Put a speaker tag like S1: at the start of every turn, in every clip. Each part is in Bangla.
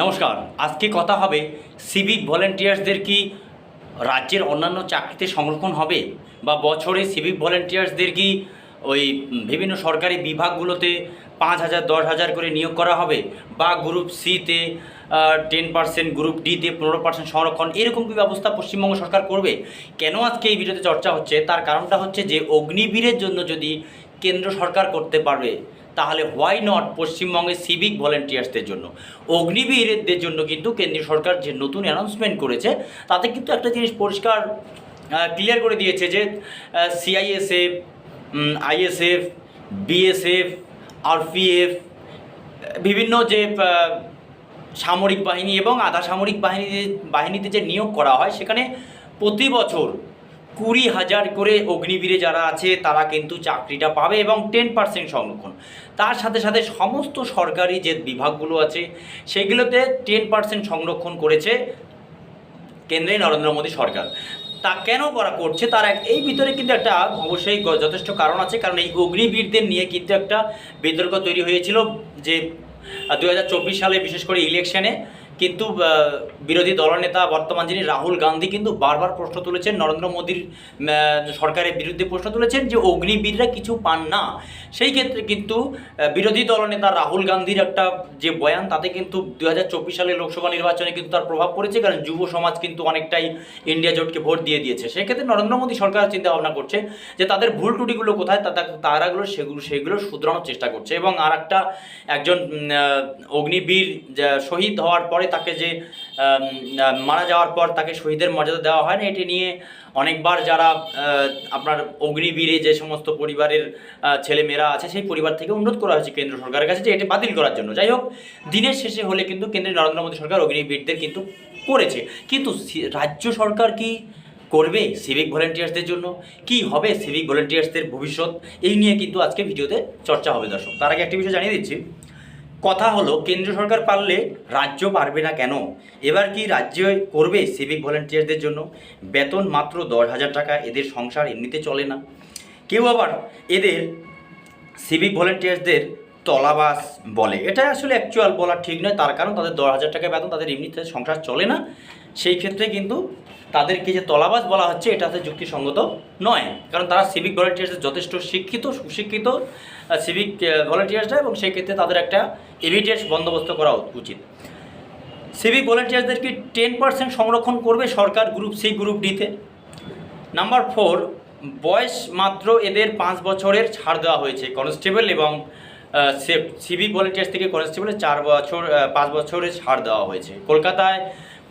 S1: নমস্কার, আজকে কথা হবে সিভিক ভলেন্টিয়ার্সদের কি রাজ্যের অন্যান্য চাকরিতে সংরক্ষণ হবে? বা বছরে সিভিক ভলেন্টিয়ার্সদের কি ওই বিভিন্ন সরকারি বিভাগগুলোতে পাঁচ হাজার, দশ হাজার করে নিয়োগ করা হবে? বা গ্রুপ সিতে টেন পার্সেন্ট গ্রুপ ডিতে পনেরো পার্সেন্ট সংরক্ষণ, এরকম কি ব্যবস্থা পশ্চিমবঙ্গ সরকার করবে? কেন আজকে এই ভিডিওতে চর্চা হচ্ছে? তার কারণটা হচ্ছে যে অগ্নিবীরের জন্য যদি কেন্দ্র সরকার করতে পারবে তাহলে হোয়াই নট পশ্চিমবঙ্গের সিভিক ভলেন্টিয়ার্সদের জন্য? অগ্নিবীরদের জন্য কিন্তু কেন্দ্রীয় সরকার যে নতুন অ্যানাউন্সমেন্ট করেছে, তাতে কিন্তু একটা জিনিস পরিষ্কার ক্লিয়ার করে দিয়েছে যে সিআইএসএফ আইএসএফ বিএসএফ আরপিএফ বিভিন্ন যে সামরিক বাহিনী এবং আধা সামরিক বাহিনী বাহিনীতে যে নিয়োগ করা হয়, সেখানে প্রতি বছর কুড়ি হাজার করে অগ্নিবীরে যারা আছে, তারা কিন্তু চাকরিটা পাবে এবং টেন পার্সেন্ট সংরক্ষণ। তার সাথে সাথে সমস্ত সরকারি যে বিভাগগুলো আছে, সেগুলোতে টেন পার্সেন্ট সংরক্ষণ করেছে কেন্দ্রে নরেন্দ্র মোদী সরকার। তা কেন করা করছে? তার এক এই ভিতরে কিন্তু একটা অবশ্যই যথেষ্ট কারণ আছে, কারণ এই অগ্নিবীরদের নিয়ে কিন্তু একটা বিতর্ক তৈরি হয়েছিল যে দু হাজার চব্বিশ সালে বিশেষ করে ইলেকশনে কিন্তু বিরোধী দলনেতা বর্তমান যিনি রাহুল গান্ধী কিন্তু বারবার প্রশ্ন তুলেছেন, নরেন্দ্র মোদীর সরকারের বিরুদ্ধে প্রশ্ন তুলেছেন যে অগ্নিবীররা কিছু পান না। সেই ক্ষেত্রে কিন্তু বিরোধী দলনেতা রাহুল গান্ধীর একটা যে বয়ান, তাতে কিন্তু দু হাজার চব্বিশ সালে লোকসভা নির্বাচনে কিন্তু তার প্রভাব পড়েছে, কারণ যুব সমাজ কিন্তু অনেকটাই ইন্ডিয়া জোটকে ভোট দিয়ে দিয়েছে। সেক্ষেত্রে নরেন্দ্র মোদী সরকার চিন্তা ভাবনা করছে যে তাদের ভুল ত্রুটিগুলো কোথায় তারাগুলো সেগুলো সেগুলো শুধরানোর চেষ্টা করছে এবং আর একটা একজন অগ্নিবীর শহীদ হওয়ার পরে তাকে যে মারা যাওয়ার পর তাকে শহীদের মর্যাদা দেওয়া হয় না, এটি নিয়ে অনেকবার যারা আপনার অগ্নিবীরে যে সমস্ত পরিবারের ছেলেমেয়েরা আছে, সেই পরিবার থেকে অনুরোধ করা হয়েছে কেন্দ্র সরকারের কাছে যে এটি বাতিল করার জন্য। যাই হোক, দিনের শেষে হলে কিন্তু কেন্দ্রের নরেন্দ্র মোদী সরকার অগ্নিবীরদের কিন্তু করেছে। কিন্তু রাজ্য সরকার কি করবে সিভিক ভলেন্টিয়ার্সদের জন্য? কি হবে সিভিক ভলেন্টিয়ার্সদের ভবিষ্যৎ? এই নিয়ে কিন্তু আজকে ভিডিওতে চর্চা হবে দর্শক। তার আগে একটি বিষয় জানিয়ে দিচ্ছি। কথা হলো, কেন্দ্র সরকার পারলে রাজ্য পারবে না কেন? এবার কি রাজ্য করবে সিভিক ভলেন্টিয়ারদের জন্য? বেতন মাত্র দশ হাজার টাকা, এদের সংসার এমনিতে চলে না। কেউ আবার এদের সিভিক ভলেন্টিয়ার্সদের তলাবাস বলে। এটা আসলে অ্যাকচুয়াল বলা ঠিক নয়, তার কারণ তাদের দশ হাজার টাকা বেতন, তাদের এমনিতে সংসার চলে না। সেই ক্ষেত্রে কিন্তু তাদেরকে যে তলাবাস বলা হচ্ছে, এটাতে যুক্তিসঙ্গত নয়। কারণ তারা সিভিক ভলেন্টিয়ার্সের যথেষ্ট শিক্ষিত, সুশিক্ষিত সিভিক ভলেন্টিয়ার্সরা এবং সেই ক্ষেত্রে তাদের একটা ইমিডিয়েট বন্দোবস্ত করা উচিত। সিভিক ভলেন্টিয়ার্সদেরকে টেন পার্সেন্ট সংরক্ষণ করবে সরকার গ্রুপ সি গ্রুপ ডিতে নাম্বার ফোর বয়স মাত্র এদের পাঁচ বছরের ছাড় দেওয়া হয়েছে। কনস্টেবল এবং সিভিক ভলেন্টিয়ার্স থেকে কনস্টেবলের চার বছর পাঁচ বছরের ছাড় দেওয়া হয়েছে। কলকাতায়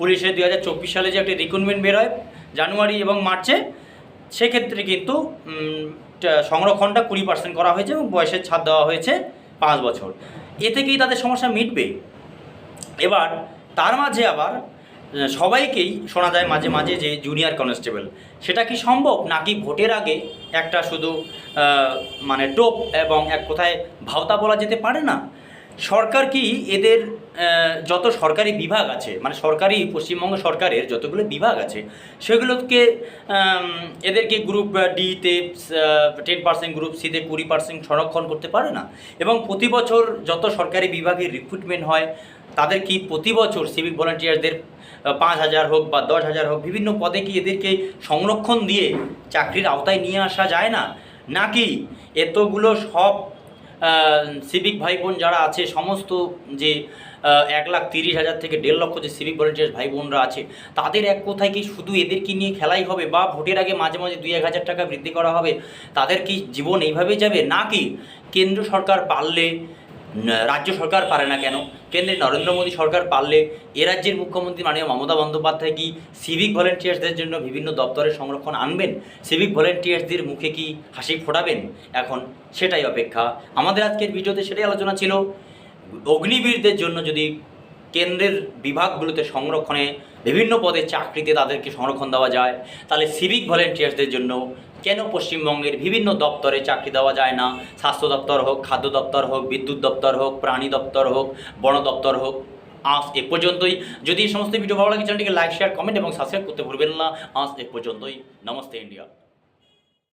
S1: পুলিশের দুই হাজার চব্বিশ সালে যে একটি রিক্রুটমেন্ট বেরোয় জানুয়ারি এবং মার্চে, সেক্ষেত্রে কিন্তু সংরক্ষণটা কুড়ি পার্সেন্ট করা হয়েছে এবং বয়সের ছাড় দেওয়া হয়েছে পাঁচ বছর। এ থেকেই তাদের সমস্যা মিটবে। এবার, তার মাঝে আবার সবাইকেই শোনা যায় মাঝে মাঝে যে জুনিয়র কনস্টেবল সেটা কি সম্ভব? নাকি ভোটের আগে একটা শুধু মানে টোপ এবং এক কোথায় ভাওতা বলা যেতে পারে না? সরকার কি এদের যত সরকারি বিভাগ আছে মানে সরকারি পশ্চিমবঙ্গ সরকারের যতগুলো বিভাগ আছে, সেগুলোকে এদেরকে গ্রুপ ডিতে টেন পার্সেন্ট গ্রুপ সিতে কুড়ি পার্সেন্ট সংরক্ষণ করতে পারে না? এবং প্রতি বছর যত সরকারি বিভাগের রিক্রুটমেন্ট হয়, তাদের কি প্রতি বছর সিভিক ভলান্টিয়ারদের পাঁচ হাজার হোক বা দশ হাজার হোক, বিভিন্ন পদে কি এদেরকে সংরক্ষণ দিয়ে চাকরির আওতায় নিয়ে আসা যায় না? নাকি এতগুলো সব সিভিক ভাই বোন যারা আছে, সমস্ত যে এক লাখ তিরিশ হাজার থেকে দেড় লক্ষ যে সিভিক ভলেন্টিয়ার্স ভাই বোনরা আছে, তাদের এক কোথায় কি শুধু এদেরকে নিয়ে খেলাই হবে বা ভোটের আগে মাঝে মাঝে দুই এক হাজার টাকা বৃদ্ধি করা হবে? তাদের কি জীবন এইভাবে যাবে? নাকি কেন্দ্র সরকার পারলে রাজ্য সরকার পারে না কেন? কেন্দ্রে নরেন্দ্র মোদী সরকার পারলে এ রাজ্যের মুখ্যমন্ত্রী মাননীয় মমতা বন্দ্যোপাধ্যায় কি সিভিক ভলেন্টিয়ার্সদের জন্য বিভিন্ন দপ্তরের সংরক্ষণ আনবেন? সিভিক ভলেন্টিয়ার্সদের মুখে কি হাসি ফোটাবেন? এখন সেটাই অপেক্ষা। আমাদের আজকের ভিডিওতে সেটাই আলোচনা ছিল। অগ্নিবীরদের জন্য যদি কেন্দ্রের বিভাগগুলোতে সংরক্ষণে বিভিন্ন পদে চাকরিতে তাদেরকে সংরক্ষণ দেওয়া যায়, তাহলে সিভিক ভলেন্টিয়ার্সদের জন্য কেন পশ্চিমবঙ্গের বিভিন্ন দপ্তরে চাকরি দেওয়া যায় না? স্বাস্থ্য দপ্তর হোক, খাদ্য দপ্তর হোক, বিদ্যুৎ দপ্তর হোক, প্রাণী দপ্তর হোক, বন দপ্তর হোক, আজ এ পর্যন্তই। যদি এই সমস্ত ভিডিও ভালো লাগে চ্যানেলটিকে লাইক শেয়ার কমেন্ট এবং সাবস্ক্রাইব করতে ভুলবেন না। আজ এ পর্যন্তই। নমস্তে ইন্ডিয়া